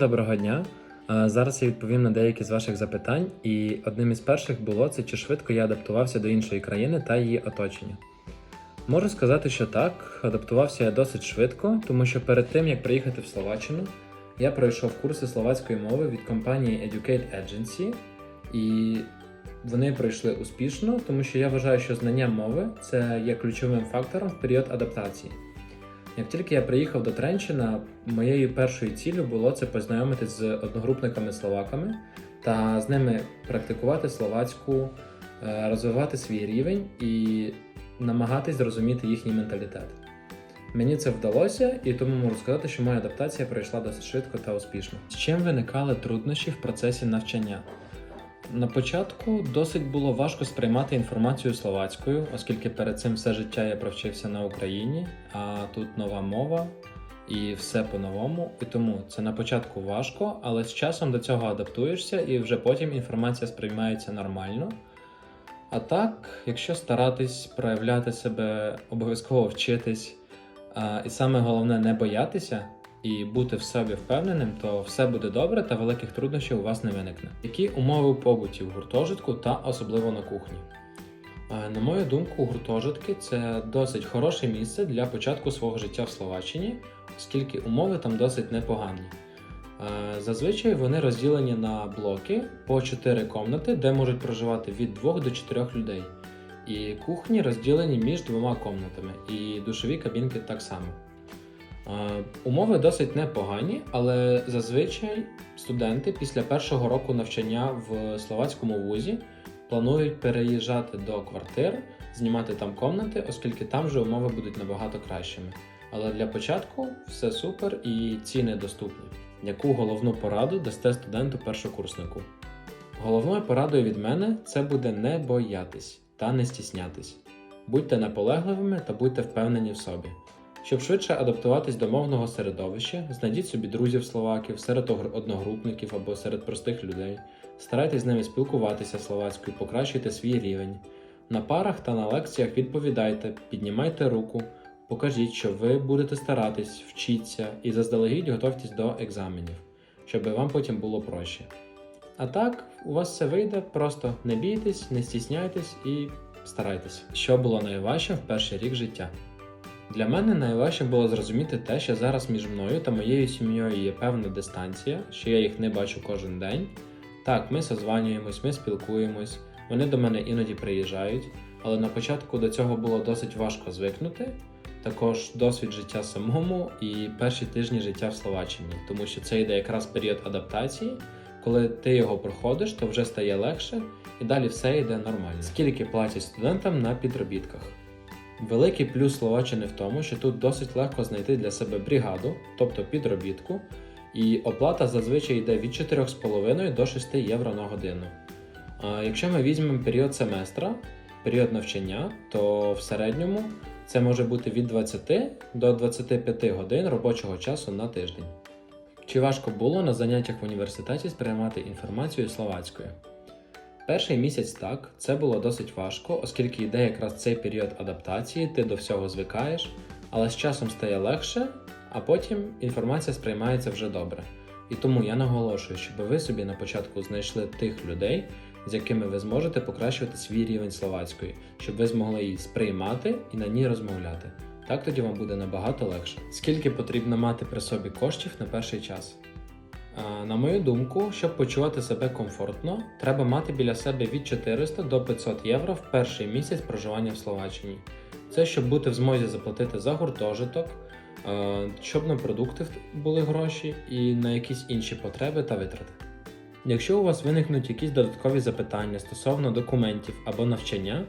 доброго дня. Зараз я відповім на деякі з ваших запитань, і одним із перших було це чи швидко я адаптувався до іншої країни та її оточення. Можу сказати, що так, адаптувався я досить швидко, тому що перед тим як приїхати в Словаччину, я пройшов курси словацької мови від компанії Educate Agency, і вони пройшли успішно, тому що я вважаю, що знання мови це є ключовим фактором в період адаптації. Як тільки я приїхав до Тренчина, моєю першою ціллю було це познайомитись з одногрупниками словаками та з ними практикувати словацьку, е, розвивати свій рівень і намагатись зрозуміти їхній менталітет. Мені це вдалося, і тому можу сказати, що моя адаптація пройшла досить швидко та успішно. З чим виникали труднощі в процесі навчання? На початку досить було важко сприймати інформацію словацькою, оскільки перед цим все життя я провчився на Україні, а тут нова мова і все по-новому. І тому це на початку важко, але з часом до цього адаптуєшся і вже потім інформація сприймається нормально. А так, якщо старатись проявляти себе, обов'язково вчитись, і саме головне не боятися і бути в собі впевненим, то все буде добре та великих труднощів у вас не виникне. Які умови побуті в гуртожитку та особливо на кухні? Е, На мою думку, гуртожитки це досить хороше місце для початку свого життя в Словаччині, оскільки умови там досить непогані. Е, Зазвичай вони розділені на блоки по 4 комнати, де можуть проживати від 2 до 4 людей. І кухні розділені між двома комнатами, і душові кабінки так само. Умови досить непогані, але зазвичай студенти після першого року навчання в словацькому вузі планують переїжджати до квартир, знімати там комнати, оскільки там вже умови будуть набагато кращими. Але для початку все супер і ціни доступні. Яку головну пораду дасте студенту першокурснику? Головною порадою від мене це буде не боятись та не стіснятись. Будьте наполегливими та будьте впевнені в собі. Щоб швидше адаптуватись до мовного середовища, знайдіть собі друзів словаків серед одногрупників або серед простих людей. Старайтесь з ними спілкуватися словацькою, покращуйте свій рівень. На парах та на лекціях відповідайте, піднімайте руку, покажіть, що ви будете старатись, вчіться і заздалегідь готуйтесь до екзаменів, щоб вам потім було проще. А так, у вас все вийде, просто не бійтесь, не стісняйтесь і старайтесь. Що було найважче в перший рік життя? Для мене найважче було зрозуміти те, що зараз між мною та моєю сім'єю є певна дистанція, що я їх не бачу кожен день. Так, ми созванюємось, ми спілкуємось, вони до мене іноді приїжджають, але на початку до цього було досить важко звикнути. Також досвід життя самому і перші тижні життя в Словаччині, тому що це йде якраз період адаптації. Коли ти його проходиш, то вже стає легше і далі все йде нормально. Скільки платять студентам на підробітках? Великий плюс Словаччини в тому, що тут досить легко знайти для себе бригаду, тобто підробітку, і оплата зазвичай йде від 4,5 до 6 євро на годину. А якщо ми візьмемо період семестра, період навчання, то в середньому це може бути від 20 до 25 годин робочого часу на тиждень. Чи важко було на заняттях в університеті сприймати інформацію словацькою? Перший місяць так, це було досить важко, оскільки йде якраз цей період адаптації, ти до всього звикаєш, але з часом стає легше, а потім інформація сприймається вже добре. І тому я наголошую, щоб ви собі на початку знайшли тих людей, з якими ви зможете покращувати свій рівень словацької, щоб ви змогли її сприймати і на ній розмовляти. Так тоді вам буде набагато легше. Скільки потрібно мати при собі коштів на перший час? А, На мою думку, щоб почувати себе комфортно, треба мати біля себе від 400 до 500 євро в перший місяць проживання в Словаччині. Це щоб бути в змозі заплатити за гуртожиток, е, щоб на продукти були гроші і на якісь інші потреби та витрати. Якщо у вас виникнуть якісь додаткові запитання стосовно документів або навчання,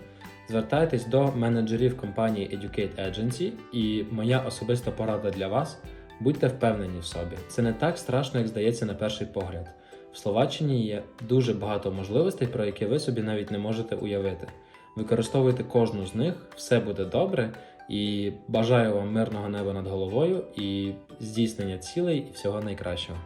звертайтесь до менеджерів компанії Educate Agency і моя особиста порада для вас будьте впевнені в собі. Це не так страшно, як здається на перший погляд. В Словаччині є дуже багато можливостей, про які ви собі навіть не можете уявити. Використовуйте кожну з них, все буде добре, і бажаю вам мирного неба над головою і здійснення цілей і всього найкращого.